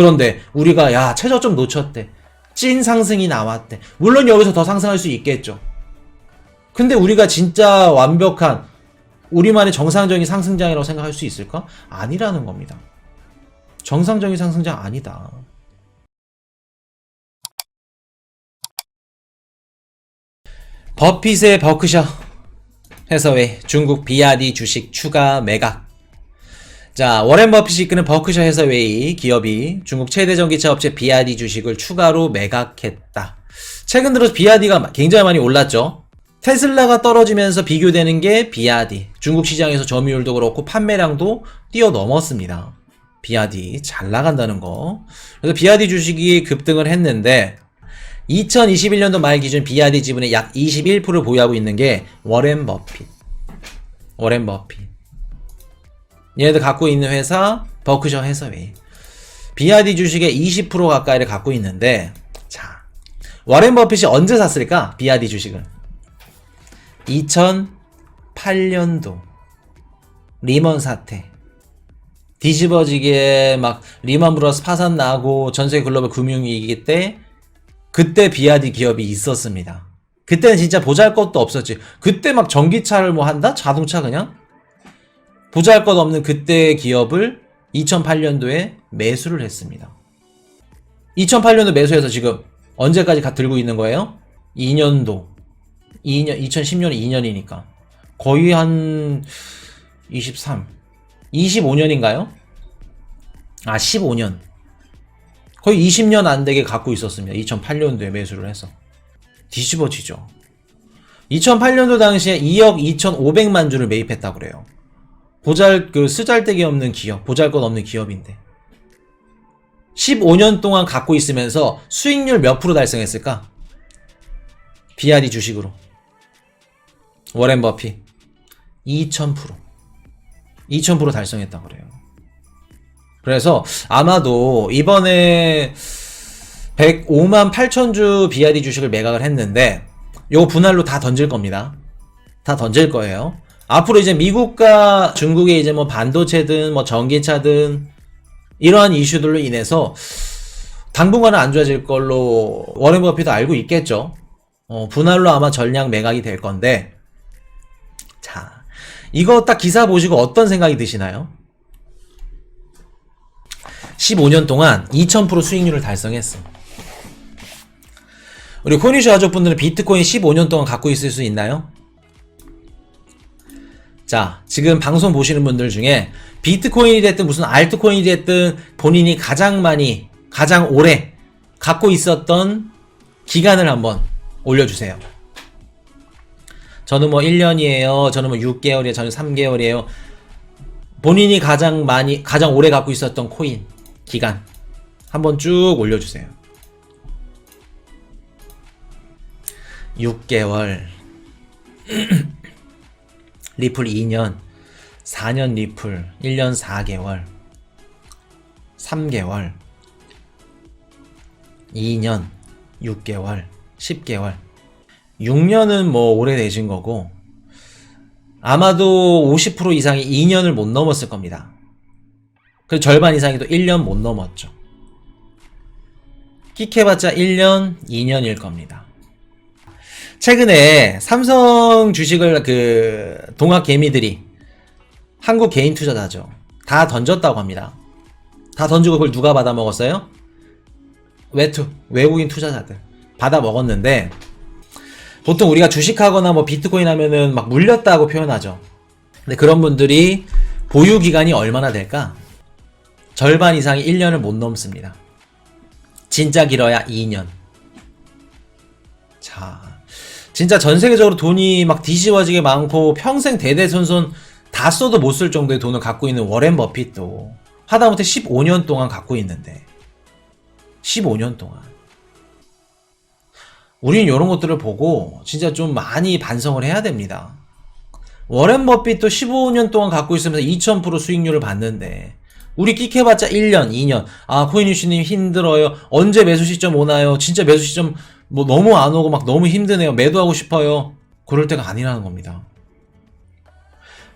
그런데 우리가 야 최저점 놓쳤대. 찐 상승이 나왔대. 물론 여기서 더 상승할 수 있겠죠. 근데 우리가 진짜 완벽한 우리만의 정상적인 상승장이라고 생각할 수 있을까? 아니라는 겁니다. 정상적인 상승장 아니다. 버핏의 버크셔 해서웨이 중국 비아디 주식 추가 매각 자 워렌 버핏이 이끄는 버크셔 해서웨이 기업이 중국 최대 전기차 업체 비아디 주식을 추가로 매각했다. 최근 들어 비아디가 굉장히 많이 올랐죠. 테슬라가 떨어지면서 비교되는 게 비아디. 중국 시장에서 점유율도 그렇고 판매량도 뛰어넘었습니다. 비아디 잘 나간다는 거. 그래서 비아디 주식이 급등을 했는데 2021년도 말 기준 비아디 지분의 약 21%를 보유하고 있는 게 워렌 버핏. 워렌 버핏. 얘네들 갖고 있는 회사 버크셔 해서웨이. 비아디 주식의 20% 가까이를 갖고 있는데 자 워렌 버핏이 언제 샀을까? 비아디 주식을 2008년도 리먼 사태 뒤집어지게 막 리먼 브러스 파산 나고 전세계 글로벌 금융위기 때 그때 비아디 기업이 있었습니다. 그때는 진짜 보잘 것도 없었지. 그때 막 전기차를 뭐 한다? 자동차 그냥? 보잘 것 없는 그때 기업을 2008년도에 매수를 했습니다. 2008년도 매수해서 지금 언제까지 가 들고 있는 거예요? 2년도. 2년, 2010년이 2년이니까. 거의 한 23. 25년인가요? 아, 15년. 거의 20년 안 되게 갖고 있었습니다. 2008년도에 매수를 해서. 뒤집어지죠. 2008년도 당시에 2억 2,500만 주를 매입했다고 그래요. 보잘, 그, 쓰잘데기 없는 기업, 보잘 것 없는 기업인데. 15년 동안 갖고 있으면서 수익률 몇 프로 달성했을까? 비아디 주식으로. 워렌 버핏. 2000%. 2000% 달성했다고 그래요. 그래서 아마도 이번에 105만 8천 주 비아디 주식을 매각을 했는데 요거 분할로 다 던질 겁니다. 다 던질 거예요. 앞으로 이제 미국과 중국의 이제 뭐 반도체든 뭐 전기차든 이러한 이슈들로 인해서 당분간은 안 좋아질 걸로 워렌 버핏도 알고 있겠죠. 어, 분할로 아마 전량 매각이 될 건데 자 이거 딱 기사 보시고 어떤 생각이 드시나요? 15년 동안 2000% 수익률을 달성했어. 우리 코니쇼 가족분들은 비트코인 15년 동안 갖고 있을 수 있나요? 자, 지금 방송 보시는 분들 중에 비트코인이 됐든 무슨 알트코인이 됐든 본인이 가장 많이, 가장 오래 갖고 있었던 기간을 한번 올려주세요. 저는 뭐 1년이에요. 저는 뭐 6개월이에요. 저는 3개월이에요. 본인이 가장 많이, 가장 오래 갖고 있었던 코인, 기간. 한번 쭉 올려주세요. 6개월. 리플 2년, 4년 리플, 1년 4개월, 3개월, 2년, 6개월, 10개월. 6년은 뭐 오래되신 거고, 아마도 50% 이상이 2년을 못 넘었을 겁니다. 그 절반 이상이 또 1년 못 넘었죠. 끽해봤자 1년, 2년일 겁니다. 최근에 삼성 주식을 그 동학 개미들이 한국 개인 투자자죠. 다 던졌다고 합니다. 다 던지고 그걸 누가 받아 먹었어요? 외투 외국인 투자자들 받아 먹었는데 보통 우리가 주식하거나 뭐 비트코인 하면은 막 물렸다고 표현하죠. 근데 그런 분들이 보유 기간이 얼마나 될까? 절반 이상이 1년을 못 넘습니다. 진짜 길어야 2년. 자, 진짜 전 세계적으로 돈이 막 뒤집어지게 많고 평생 대대손손 다 써도 못 쓸 정도의 돈을 갖고 있는 워렌 버핏도 하다못해 15년 동안 갖고 있는데 15년 동안 우리는 이런 것들을 보고 진짜 좀 많이 반성을 해야 됩니다. 워렌 버핏도 15년 동안 갖고 있으면서 2000% 수익률을 받는데 우리 끽해봤자 1년, 2년. 아, 코인유씨님 힘들어요. 언제 매수 시점 오나요? 진짜 매수 시점 뭐 너무 안 오고 막 너무 힘드네요. 매도하고 싶어요. 그럴 때가 아니라는 겁니다.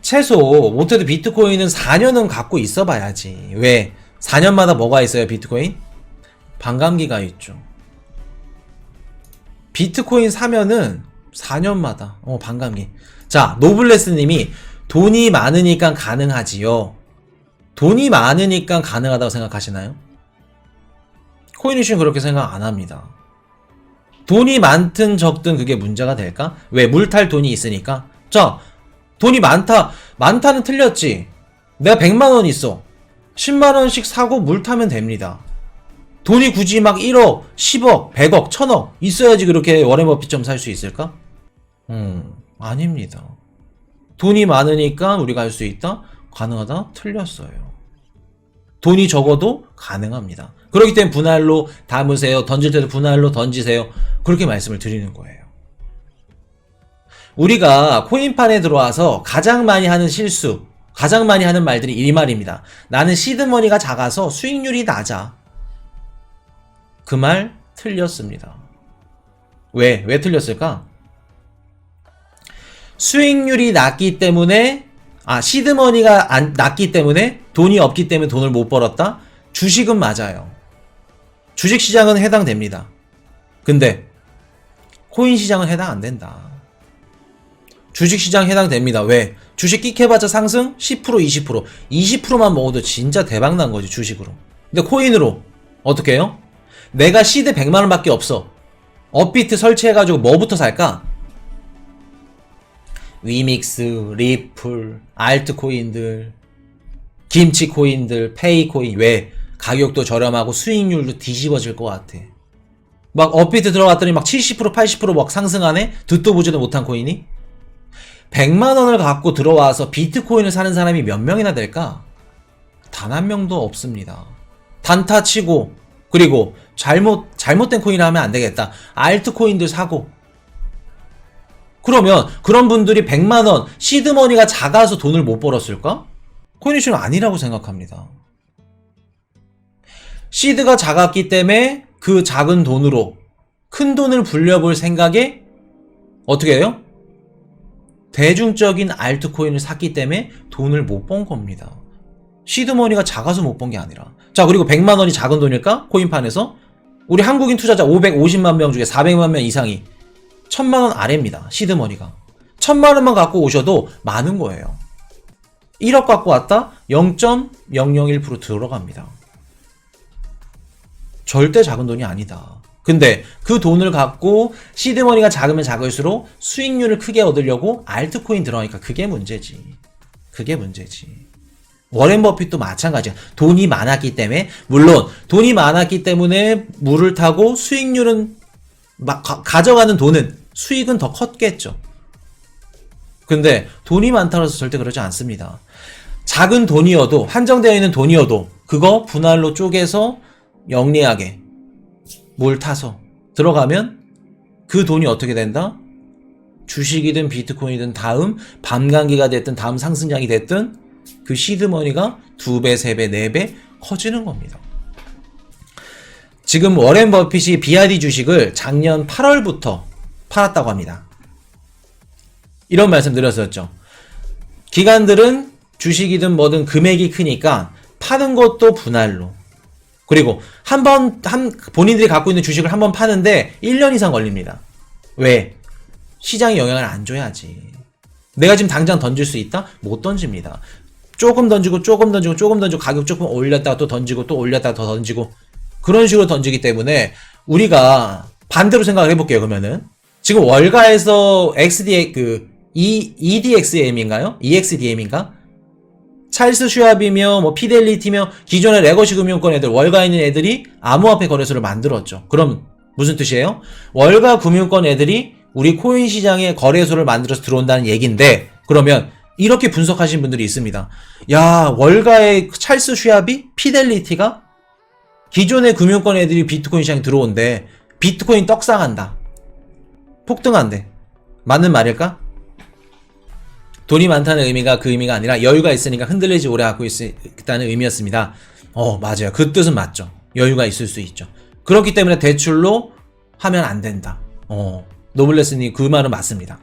최소 못해도 비트코인은 4년은 갖고 있어 봐야지. 왜? 4년마다 뭐가 있어요, 비트코인? 반감기가 있죠. 비트코인 사면은 4년마다, 어, 반감기. 자, 노블레스 님이 돈이 많으니까 가능하지요. 돈이 많으니까 가능하다고 생각하시나요? 코인이슈는 그렇게 생각 안 합니다. 돈이 많든 적든 그게 문제가 될까? 왜? 물탈 돈이 있으니까? 자, 돈이 많다. 많다는 틀렸지. 내가 100만원 있어. 10만원씩 사고 물 타면 됩니다. 돈이 굳이 막 1억, 10억, 100억, 1000억 있어야지 그렇게 워렌 버핏처럼 살 수 있을까? 음, 아닙니다. 돈이 많으니까 우리가 할 수 있다? 가능하다? 틀렸어요. 돈이 적어도 가능합니다. 그렇기 때문에 분할로 담으세요. 던질 때도 분할로 던지세요. 그렇게 말씀을 드리는 거예요. 우리가 코인판에 들어와서 가장 많이 하는 실수, 가장 많이 하는 말들이 이 말입니다. 나는 시드머니가 작아서 수익률이 낮아. 그 말 틀렸습니다. 왜? 왜 틀렸을까? 수익률이 낮기 때문에 아 시드머니가 안, 낮기 때문에 돈이 없기 때문에 돈을 못 벌었다. 주식은 맞아요. 주식 시장은 해당됩니다. 근데 코인 시장은 해당 안 된다. 주식 시장 해당됩니다. 왜? 주식 끽해봤자 상승 10% 20% 20%만 먹어도 진짜 대박 난 거지 주식으로. 근데 코인으로 어떻게 해요? 내가 시드 100만 원밖에 없어. 업비트 설치해가지고 뭐부터 살까? 위믹스, 리플, 알트코인들, 김치코인들, 페이코인 왜? 가격도 저렴하고 수익률도 뒤집어질 것 같아. 막 업비트 들어갔더니 막 70% 80%막 상승하네? 듣도 보지도 못한 코인이? 100만 원을 갖고 들어와서 비트코인을 사는 사람이 몇 명이나 될까? 단 한 명도 없습니다. 단타 치고 그리고 잘못 잘못된 코인을 하면 안 되겠다. 알트코인들 사고 그러면 그런 분들이 100만 원 시드머니가 작아서 돈을 못 벌었을까? 코인이슈는 아니라고 생각합니다. 시드가 작았기 때문에 그 작은 돈으로 큰 돈을 불려볼 생각에 어떻게 해요? 대중적인 알트코인을 샀기 때문에 돈을 못 번 겁니다. 시드머니가 작아서 못 번 게 아니라. 자, 그리고 100만 원이 작은 돈일까? 코인판에서? 우리 한국인 투자자 550만 명 중에 400만 명 이상이 1000만 원 아래입니다. 시드머니가. 1000만 원만 갖고 오셔도 많은 거예요. 1억 갖고 왔다? 0.001% 들어갑니다. 절대 작은 돈이 아니다. 근데 그 돈을 갖고 시드머니가 작으면 작을수록 수익률을 크게 얻으려고 알트코인 들어가니까 그게 문제지. 그게 문제지. 워렌 버핏도 마찬가지야. 돈이 많았기 때문에 물론 돈이 많았기 때문에 물을 타고 수익률은 막 가, 가져가는 돈은 수익은 더 컸겠죠. 근데 돈이 많다고 해서 절대 그러지 않습니다. 작은 돈이어도 한정되어 있는 돈이어도 그거 분할로 쪼개서 영리하게 뭘 타서 들어가면 그 돈이 어떻게 된다? 주식이든 비트코인이든 다음 밤감기가 됐든 다음 상승장이 됐든 그 시드머니가 두 배, 세 배, 네 배 커지는 겁니다. 지금 워렌 버핏이 BRD 주식을 작년 8월부터 팔았다고 합니다. 이런 말씀 드렸었죠. 기관들은 주식이든 뭐든 금액이 크니까 파는 것도 분할로. 그리고 한 번, 한, 본인들이 갖고 있는 주식을 한 번 파는데 1년 이상 걸립니다. 왜? 시장에 영향을 안 줘야지. 내가 지금 당장 던질 수 있다? 못 던집니다. 조금 던지고, 조금 던지고, 조금 던지고, 가격 조금 올렸다가 또 던지고, 또 올렸다가 더 던지고, 그런 식으로 던지기 때문에 우리가 반대로 생각을 해볼게요, 그러면은. 지금 월가에서 XD, 그, E, EDXM인가요? EXDM인가? 찰스 슈압이며 뭐 피델리티며 기존의 레거시 금융권 애들 월가 있는 애들이 암호화폐 거래소를 만들었죠. 그럼 무슨 뜻이에요? 월가 금융권 애들이 우리 코인 시장에 거래소를 만들어서 들어온다는 얘기인데 그러면 이렇게 분석하신 분들이 있습니다. 야 월가의 찰스 슈압이 피델리티가 기존의 금융권 애들이 비트코인 시장에 들어온대 비트코인 떡상한다. 폭등한대. 맞는 말일까? 돈이 많다는 의미가 그 의미가 아니라 여유가 있으니까 흔들리지 오래 갖고 있다는 의미였습니다. 어, 맞아요. 그 뜻은 맞죠. 여유가 있을 수 있죠. 그렇기 때문에 대출로 하면 안 된다. 어, 노블레스님 그 말은 맞습니다.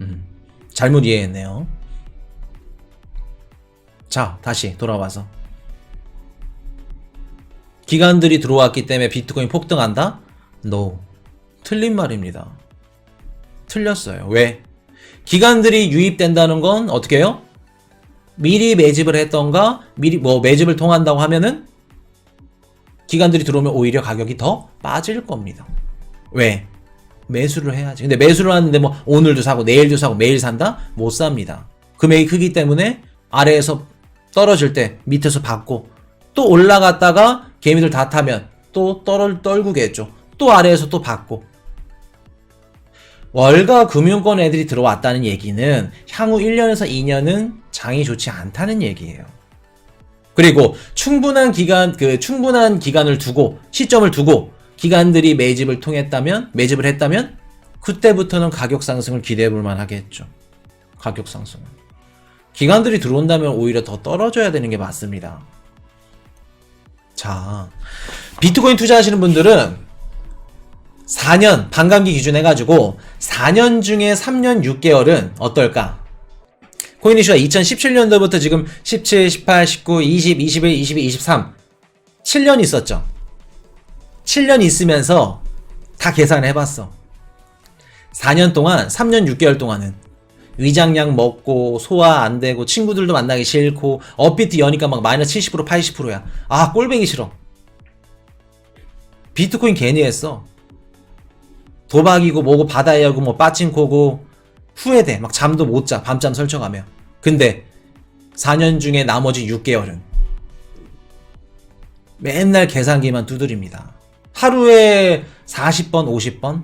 음, 잘못 이해했네요. 자, 다시 돌아와서. 기관들이 들어왔기 때문에 비트코인 폭등한다? No. 틀린 말입니다. 틀렸어요. 왜? 기관들이 유입된다는 건 어떻게 해요? 미리 매집을 했던가, 미리 뭐 매집을 통한다고 하면은 기관들이 들어오면 오히려 가격이 더 빠질 겁니다. 왜? 매수를 해야지. 근데 매수를 하는데 뭐 오늘도 사고 내일도 사고 매일 산다? 못 삽니다. 금액이 크기 때문에 아래에서 떨어질 때 밑에서 받고 또 올라갔다가 개미들 다 타면 또 떨, 떨구겠죠. 또 아래에서 또 받고 월가 금융권 애들이 들어왔다는 얘기는 향후 1년에서 2년은 장이 좋지 않다는 얘기예요. 그리고 충분한 기간 그 충분한 기간을 두고 시점을 두고 기관들이 매집을 통했다면 매집을 했다면 그때부터는 가격 상승을 기대해 볼 만하겠죠. 가격 상승. 기관들이 들어온다면 오히려 더 떨어져야 되는 게 맞습니다. 자, 비트코인 투자하시는 분들은 4년 반감기 기준 해가지고 4년 중에 3년 6개월은 어떨까? 코인 이슈가 2017년도부터 지금 17, 18, 19, 20, 21, 22, 23 7년 있었죠. 7년 있으면서 다 계산을 해봤어. 4년 동안, 3년 6개월 동안은 위장약 먹고 소화 안 되고 친구들도 만나기 싫고 업비트 여니까 막 마이너스 70% 80%야. 아 꼴뱅이 싫어. 비트코인 괜히 했어. 도박이고 뭐고 바다야고 뭐 빠친코고 후회돼. 막 잠도 못 자. 밤잠 설쳐가며. 근데 4년 중에 나머지 6개월은 맨날 계산기만 두드립니다. 하루에 40번, 50번?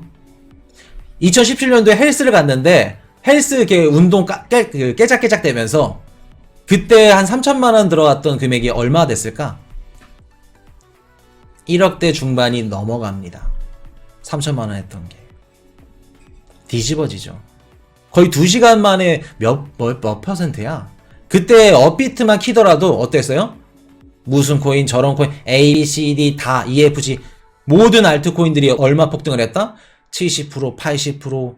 2017년도에 헬스를 갔는데 헬스 이렇게 운동 까, 깨, 그 깨작깨작 되면서 그때 한 3천만 원 들어갔던 금액이 얼마 됐을까? 1억대 중반이 넘어갑니다. 3천만 원 했던 게. 뒤집어지죠. 거의 2시간 만에 몇, 몇, 몇 퍼센트야? 그때 업비트만 키더라도 어땠어요? 무슨 코인, 저런 코인, A, B, C, D 다 EFG 모든 알트코인들이 얼마 폭등을 했다? 70%, 80%.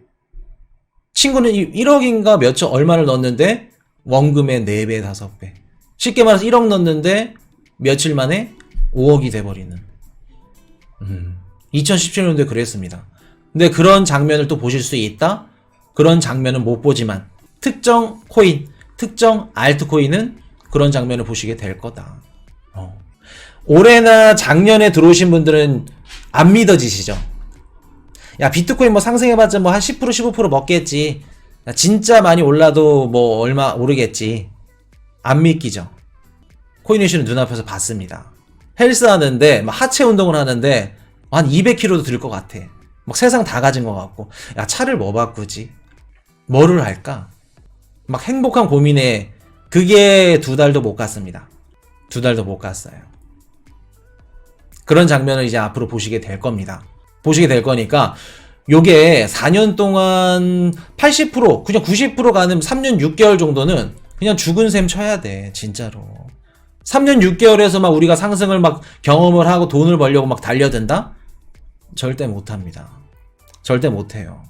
친구는 1억인가 몇 천 얼마를 넣었는데 원금의 4배, 5배. 쉽게 말해서 1억 넣었는데 며칠 만에 5억이 돼버리는. 음, 2017년도에 그랬습니다. 근데 그런 장면을 또 보실 수 있다? 그런 장면은 못 보지만 특정 코인, 특정 알트코인은 그런 장면을 보시게 될 거다. 어. 올해나 작년에 들어오신 분들은 안 믿어지시죠? 야, 비트코인 뭐 상승해봤자 뭐 한 10% 15% 먹겠지. 야, 진짜 많이 올라도 뭐 얼마 오르겠지. 안 믿기죠? 코인이슈는 눈앞에서 봤습니다. 헬스 하는데, 막 하체 운동을 하는데, 한 200kg도 들 것 같아. 막 세상 다 가진 것 같고. 야, 차를 뭐 바꾸지? 뭐를 할까? 막 행복한 고민에 그게 두 달도 못 갔습니다. 두 달도 못 갔어요. 그런 장면을 이제 앞으로 보시게 될 겁니다. 보시게 될 거니까 요게 4년 동안 80% 그냥 90% 가는 3년 6개월 정도는 그냥 죽은 셈 쳐야 돼 진짜로 3년 6개월에서 막 우리가 상승을 막 경험을 하고 돈을 벌려고 막 달려든다? 절대 못합니다 절대 못해요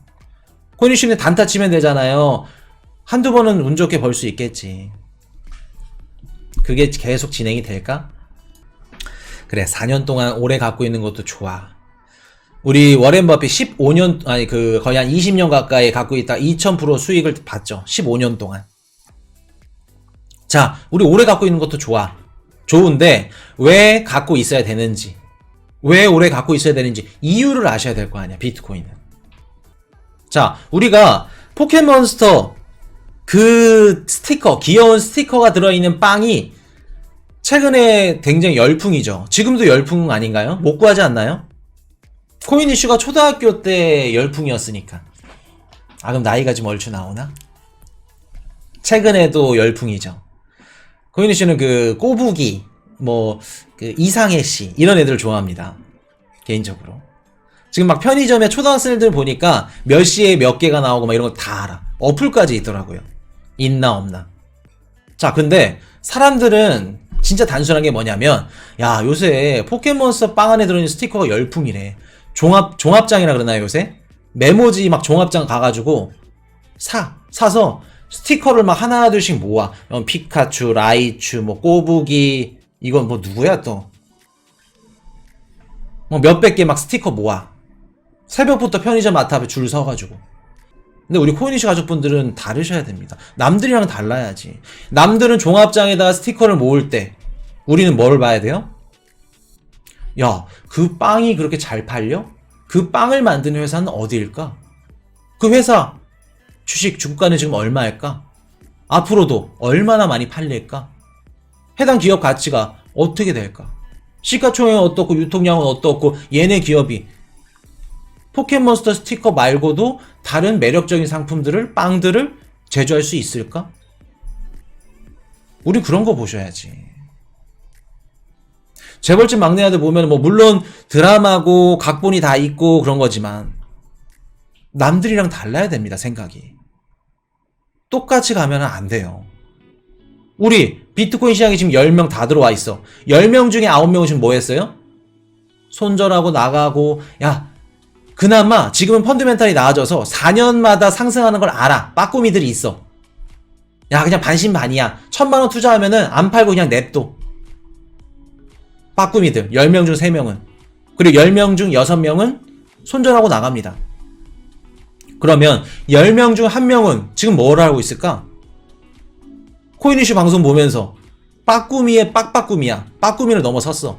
코인이슈는 단타 치면 되잖아요 한두 번은 운 좋게 벌 수 있겠지 그게 계속 진행이 될까? 그래 4년 동안 오래 갖고 있는 것도 좋아. 우리 워렌 버핏 15년 아니 그 거의 한 20년 가까이 갖고 있다 2000% 수익을 봤죠. 15년 동안. 자, 우리 오래 갖고 있는 것도 좋아. 좋은데 왜 갖고 있어야 되는지. 왜 오래 갖고 있어야 되는지 이유를 아셔야 될 거 아니야. 비트코인은. 자, 우리가 포켓몬스터 그 스티커, 귀여운 스티커가 들어있는 빵이 최근에 굉장히 열풍이죠. 지금도 열풍 아닌가요? 못 구하지 않나요? 코인 이슈가 초등학교 때 열풍이었으니까. 아, 그럼 나이가 좀 얼추 나오나? 최근에도 열풍이죠. 코인 이슈는 그 꼬부기, 뭐, 그 이상해 씨, 이런 애들 좋아합니다. 개인적으로. 지금 막 편의점에 초등학생들 보니까 몇 시에 몇 개가 나오고 막 이런 거 다 알아. 어플까지 있더라고요. 있나 없나. 자, 근데 사람들은 진짜 단순한 게 뭐냐면 야 요새 포켓몬스터 빵 안에 들어있는 스티커가 열풍이래 종합 종합장이라 그러나요 요새 메모지 막 종합장 가 가지고 사 사서 스티커를 막 하나 둘씩 모아 어, 피카츄 라이츄 뭐 꼬부기 이건 뭐 누구야 또 뭐 몇백 개 막 스티커 모아. 새벽부터 편의점 마트 앞에 줄 서가지고. 근데 우리 코이니시 가족분들은 다르셔야 됩니다. 남들이랑 달라야지. 남들은 종합장에다가 스티커를 모을 때 우리는 뭘 봐야 돼요? 야, 그 빵이 그렇게 잘 팔려? 그 빵을 만드는 회사는 어디일까? 그 회사 주식 주가는 지금 얼마일까? 앞으로도 얼마나 많이 팔릴까? 해당 기업 가치가 어떻게 될까? 시가총액은 어떻고 유통량은 어떻고 얘네 기업이 포켓몬스터 스티커 말고도 다른 매력적인 상품들을 빵들을 제조할 수 있을까? 우리 그런 거 보셔야지. 재벌집 막내 아들 보면 뭐 물론 드라마고 각본이 다 있고 그런 거지만 남들이랑 달라야 됩니다 생각이. 똑같이 가면 안 돼요. 우리 비트코인 시장에 지금 10명 다 들어와 있어. 10명 중에 9명은 지금 뭐 했어요? 손절하고 나가고, 야, 그나마 지금은 펀드멘탈이 나아져서 4년마다 상승하는 걸 알아. 빠꾸미들이 있어. 야, 그냥 반신반의야. 천만원 투자하면은 안 팔고 그냥 냅둬. 빠꾸미들. 10명 중 3명은. 그리고 10명 중 6명은 손절하고 나갑니다. 그러면 10명 중 1명은 지금 뭘 하고 있을까? 코인이슈 방송 보면서 빠꾸미의 빡빠꾸미야. 빠꾸미를 넘어섰어.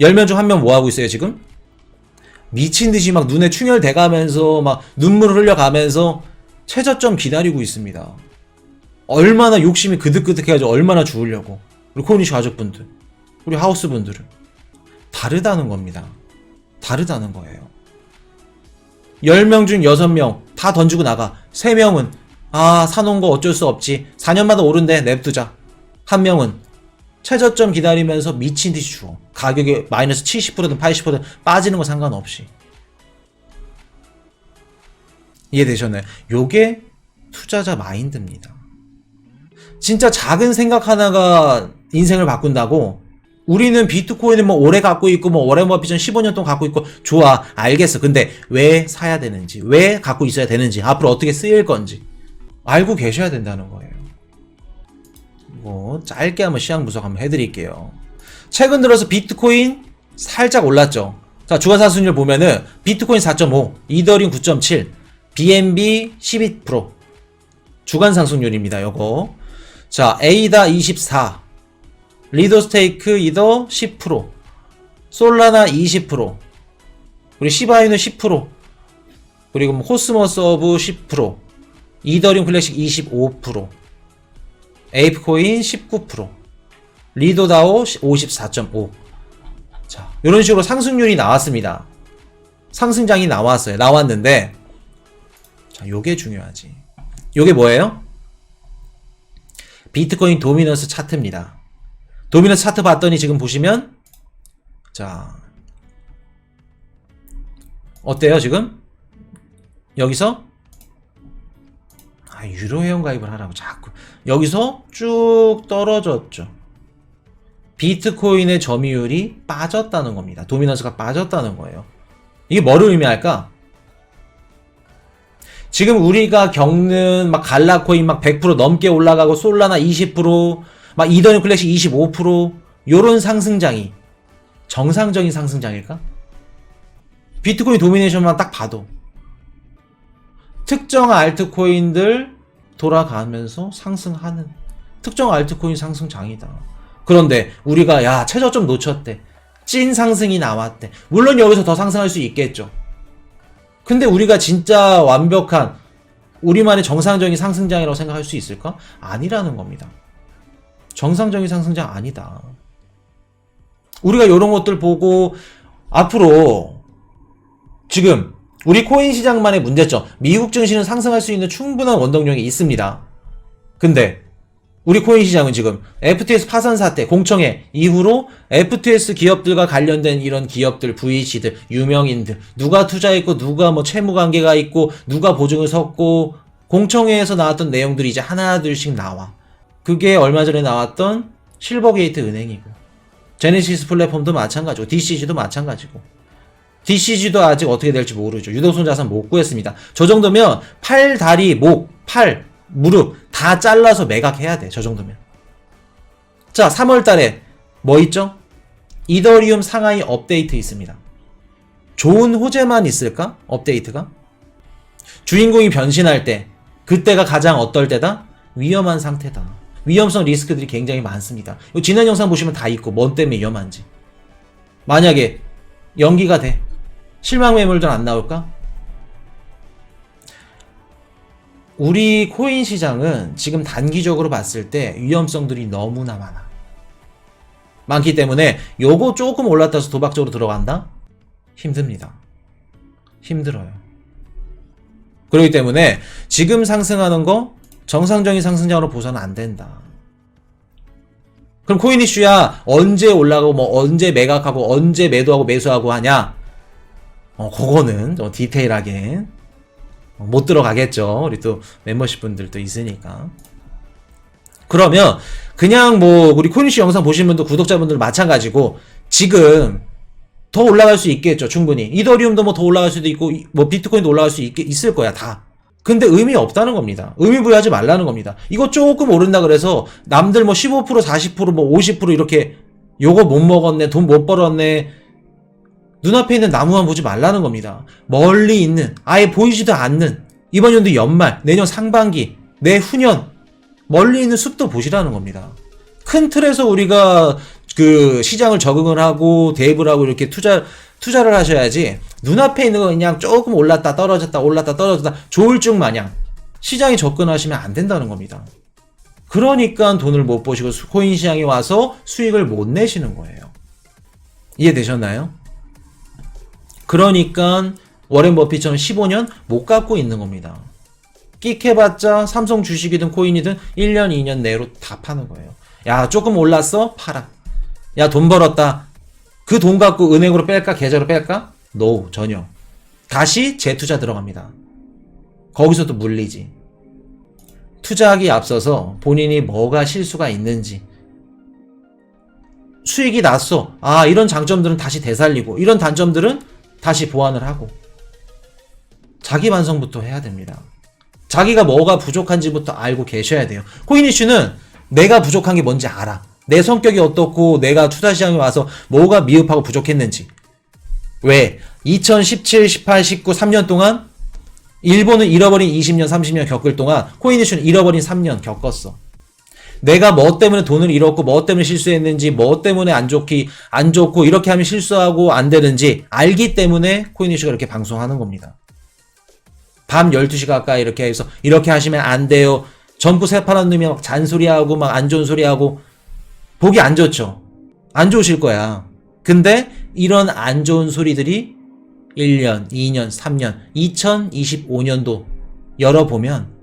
10명 중 1명 뭐 하고 있어요, 지금? 미친 듯이 막 눈에 충혈돼 가면서 막 눈물을 흘려가면서 최저점 기다리고 있습니다. 얼마나 욕심이 그득그득해가지고 얼마나 죽으려고. 우리 코인이슈 가족분들. 우리 하우스분들은. 다르다는 겁니다. 다르다는 거예요. 10명 중 6명 다 던지고 나가. 3명은 아, 사놓은 거 어쩔 수 없지. 4년마다 오른데 냅두자. 한 명은 최저점 기다리면서 미친 듯이 주어. 가격이 마이너스 70%든 80%든 빠지는 거 상관없이. 이해되셨나요? 요게 투자자 마인드입니다. 진짜 작은 생각 하나가 인생을 바꾼다고 우리는 비트코인을 뭐 오래 갖고 있고 뭐 오래 뭐 비전 15년 동안 갖고 있고 좋아 알겠어 근데 왜 사야 되는지 왜 갖고 있어야 되는지 앞으로 어떻게 쓰일 건지 알고 계셔야 된다는 거예요. 뭐 짧게 한번 시장 분석 한번 해드릴게요. 최근 들어서 비트코인 살짝 올랐죠. 자 주간 상승률 보면은 비트코인 4.5 이더리움 9.7 BNB 12% 주간 상승률입니다 요거. 자 에이다 24 리더 스테이크 이더 10%, 솔라나 20%, 우리 시바이는 10%, 그리고 뭐 코스모 서브 10%, 이더리움 클래식 25%, 에이프코인 19%, 리더다오 54.5. 자, 이런 식으로 상승률이 나왔습니다. 상승장이 나왔어요. 나왔는데, 자, 요게 중요하지. 요게 뭐예요? 비트코인 도미넌스 차트입니다. 도미넌스 차트 봤더니 지금 보시면 자 어때요 지금 여기서 아 유로 회원 가입을 하라고 자꾸. 여기서 쭉 떨어졌죠. 비트코인의 점유율이 빠졌다는 겁니다. 도미넌스가 빠졌다는 거예요. 이게 뭐를 의미할까? 지금 우리가 겪는 막 갈라코인 막 100% 넘게 올라가고 솔라나 20%막 이더리움 클래식 25% 요런 상승장이 정상적인 상승장일까? 비트코인 도미네이션만 딱 봐도. 특정 알트코인들 돌아가면서 상승하는 특정 알트코인 상승장이다. 그런데 우리가 야 최저점 놓쳤대. 찐 상승이 나왔대. 물론 여기서 더 상승할 수 있겠죠. 근데 우리가 진짜 완벽한 우리만의 정상적인 상승장이라고 생각할 수 있을까? 아니라는 겁니다. 정상적인 상승장 아니다. 우리가 이런 것들 보고 앞으로 지금 우리 코인 시장만의 문제점, 미국 증시는 상승할 수 있는 충분한 원동력이 있습니다. 근데 우리 코인 시장은 지금 FTS 파산 사태, 공청회 이후로 FTS 기업들과 관련된 이런 기업들, VC들, 유명인들, 누가 투자했고, 누가 뭐 채무 관계가 있고, 누가 보증을 섰고, 공청회에서 나왔던 내용들이 이제 하나둘씩 나와. 그게 얼마 전에 나왔던 실버게이트 은행이고 제네시스 플랫폼도 마찬가지고 DCG도 마찬가지고 DCG도 아직 어떻게 될지 모르죠. 유동성 자산 못 구했습니다. 저 정도면 팔, 다리, 목, 팔, 무릎 다 잘라서 매각해야 돼. 저 정도면. 자, 3월 달에 뭐 있죠? 이더리움 상하이 업데이트 있습니다. 좋은 호재만 있을까? 업데이트가? 주인공이 변신할 때 그때가 가장 어떨 때다? 위험한 상태다. 위험성 리스크들이 굉장히 많습니다. 이 지난 영상 보시면 다 있고 뭔 때문에 위험한지. 만약에 연기가 돼. 실망 매물들 안 나올까? 우리 코인 시장은 지금 단기적으로 봤을 때 위험성들이 너무나 많아. 많기 때문에 요거 조금 올랐다서 도박적으로 들어간다? 힘듭니다. 힘들어요. 그렇기 때문에 지금 상승하는 거 정상적인 상승장으로 보서는 안 된다. 그럼 코인 이슈야 언제 올라가고 뭐 언제 매각하고 언제 매도하고 매수하고 하냐? 어, 그거는 좀 디테일하게 못 들어가겠죠. 우리 또 멤버십 분들도 있으니까. 그러면 그냥 뭐 우리 코인씨 영상 보신 분들 구독자분들 마찬가지고 지금 더 올라갈 수 있겠죠 충분히 이더리움도 뭐 더 올라갈 수도 있고 이- 뭐 비트코인도 올라갈 수 있, 있을 거야 다 근데 의미 없다는 겁니다 의미 부여하지 말라는 겁니다 이거 조금 오른다 그래서 남들 뭐 15% 40%뭐 50% 이렇게 요거 못 먹었네 돈 못 벌었네 눈앞에 있는 나무만 보지 말라는 겁니다 멀리 있는 아예 보이지도 않는 이번 연도 연말 내년 상반기 내후년 멀리 있는 숲도 보시라는 겁니다. 큰 틀에서 우리가 그 시장을 적응을 하고 대입을 하고 이렇게 투자 투자를 하셔야지 눈앞에 있는 거 그냥 조금 올랐다 떨어졌다 올랐다 떨어졌다 조울증 마냥 시장에 접근하시면 안 된다는 겁니다. 그러니까 돈을 못 버시고 수- 코인 시장에 와서 수익을 못 내시는 거예요. 이해되셨나요? 그러니까 워렌 버핏처럼 15년 못 갖고 있는 겁니다. 끽해봤자 삼성 주식이든 코인이든 1년, 2년 내로 다 파는 거예요. 야, 조금 올랐어? 팔아. 야, 돈 벌었다. 그 돈 갖고 은행으로 뺄까? 계좌로 뺄까? No, 전혀. 다시 재투자 들어갑니다. 거기서 또 물리지. 투자하기 앞서서 본인이 뭐가 실수가 있는지. 수익이 났어. 아, 이런 장점들은 다시 되살리고, 이런 단점들은 다시 보완을 하고. 자기 반성부터 해야 됩니다. 자기가 뭐가 부족한지부터 알고 계셔야 돼요. 코인 이슈는 내가 부족한 게 뭔지 알아. 내 성격이 어떻고 내가 투자 시장에 와서 뭐가 미흡하고 부족했는지. 왜? 2017, 18, 19, 3년 동안 일본은 잃어버린 20년, 30년 겪을 동안 코인 이슈는 잃어버린 3년 겪었어. 내가 뭐 때문에 돈을 잃었고 뭐 때문에 실수했는지 뭐 때문에 안 좋기 안 좋고 이렇게 하면 실수하고 안 되는지 알기 때문에 코인 이슈가 이렇게 방송하는 겁니다. 밤 12시 가까이 이렇게 해서 이렇게 하시면 안 돼요. 전부 새파란 놈이 막 잔소리하고 막 안 좋은 소리하고 보기 안 좋죠. 안 좋으실 거야. 근데 이런 안 좋은 소리들이 1년, 2년, 3년, 2025년도 열어보면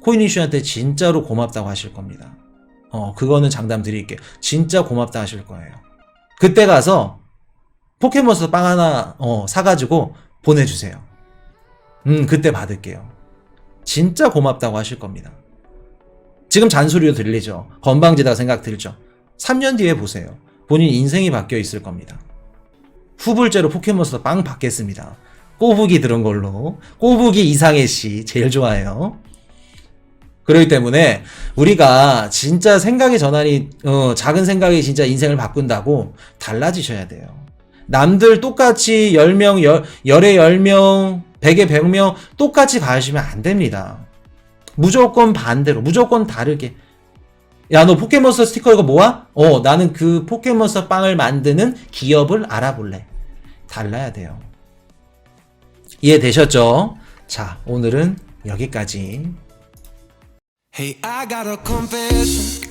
코인 이슈한테 진짜로 고맙다고 하실 겁니다. 어, 그거는 장담 드릴게요. 진짜 고맙다 하실 거예요. 그때 가서 포켓몬스터 빵 하나 어, 사가지고 보내주세요. 음, 그때 받을게요. 진짜 고맙다고 하실 겁니다. 지금 잔소리로 들리죠. 건방지다 생각 들죠. 3년 뒤에 보세요. 본인 인생이 바뀌어 있을 겁니다. 후불제로 포켓몬스터 빵 받겠습니다. 꼬부기 들은 걸로. 꼬부기 이상해 씨 제일 좋아해요. 그렇기 때문에 우리가 진짜 생각의 전환이 어, 작은 생각이 진짜 인생을 바꾼다고 달라지셔야 돼요. 남들 똑같이 10명, 열, 열에 10명, 100에 100명 똑같이 가시면 안 됩니다. 무조건 반대로, 무조건 다르게. 야, 너 포켓몬스터 스티커 이거 뭐야? 어, 나는 그 포켓몬스터 빵을 만드는 기업을 알아볼래. 달라야 돼요. 이해되셨죠? 자, 오늘은 여기까지. Hey, I got a confession.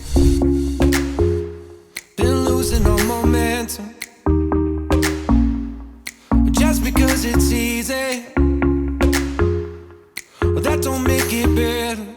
Been losing all momentum. Just because it's easy, well, that don't make it better.